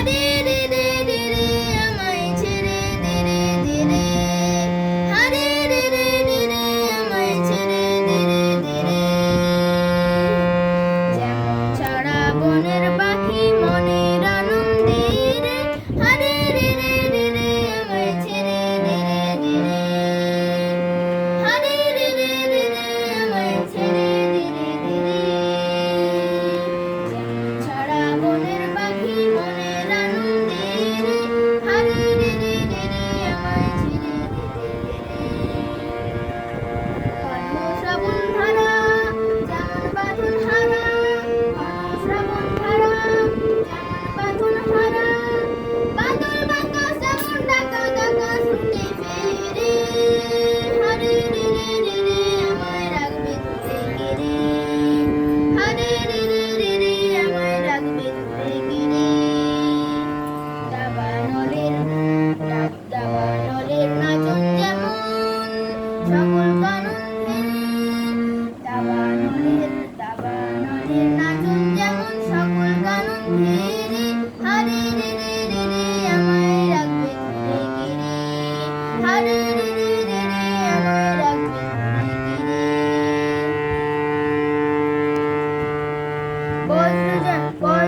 I did it! Bozduracağım. Bozduracağım.